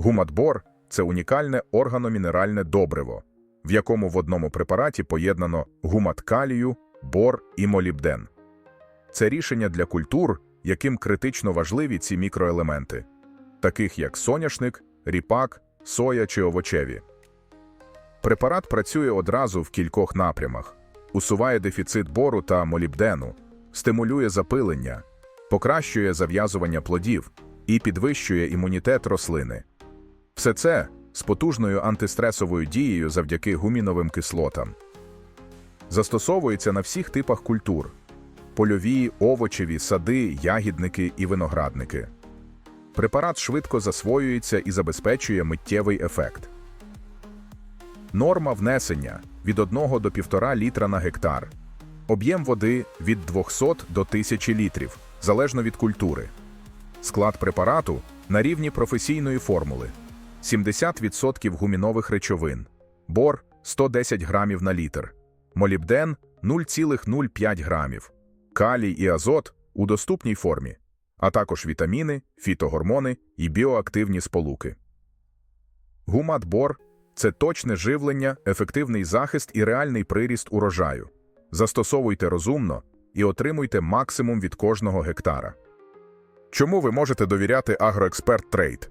Гуматбор це унікальне органомінеральне добриво, в якому в одному препараті поєднано гумат калію, бор і молібден. Це рішення для культур, яким критично важливі ці мікроелементи, таких як соняшник, ріпак, соя чи овочеві. Препарат працює одразу в кількох напрямах: усуває дефіцит бору та молібдену, стимулює запилення, покращує зав'язування плодів і підвищує імунітет рослини. Все це з потужною антистресовою дією завдяки гуміновим кислотам. Застосовується на всіх типах культур: польові, овочеві, сади, ягідники і виноградники. Препарат швидко засвоюється і забезпечує миттєвий ефект. Норма внесення від 1 до 1,5 літра на гектар. Об'єм води від 200 до 1000 літрів, залежно від культури. Склад препарату на рівні професійної формули. 70% гумінових речовин, бор 110 грамів на літр, молібден 0,05 грамів, калій і азот у доступній формі, а також вітаміни, фітогормони і біоактивні сполуки. Гумат-бор – це точне живлення, ефективний захист і реальний приріст урожаю. Застосовуйте розумно і отримуйте максимум від кожного гектара. Чому ви можете довіряти Агроексперт Трейд?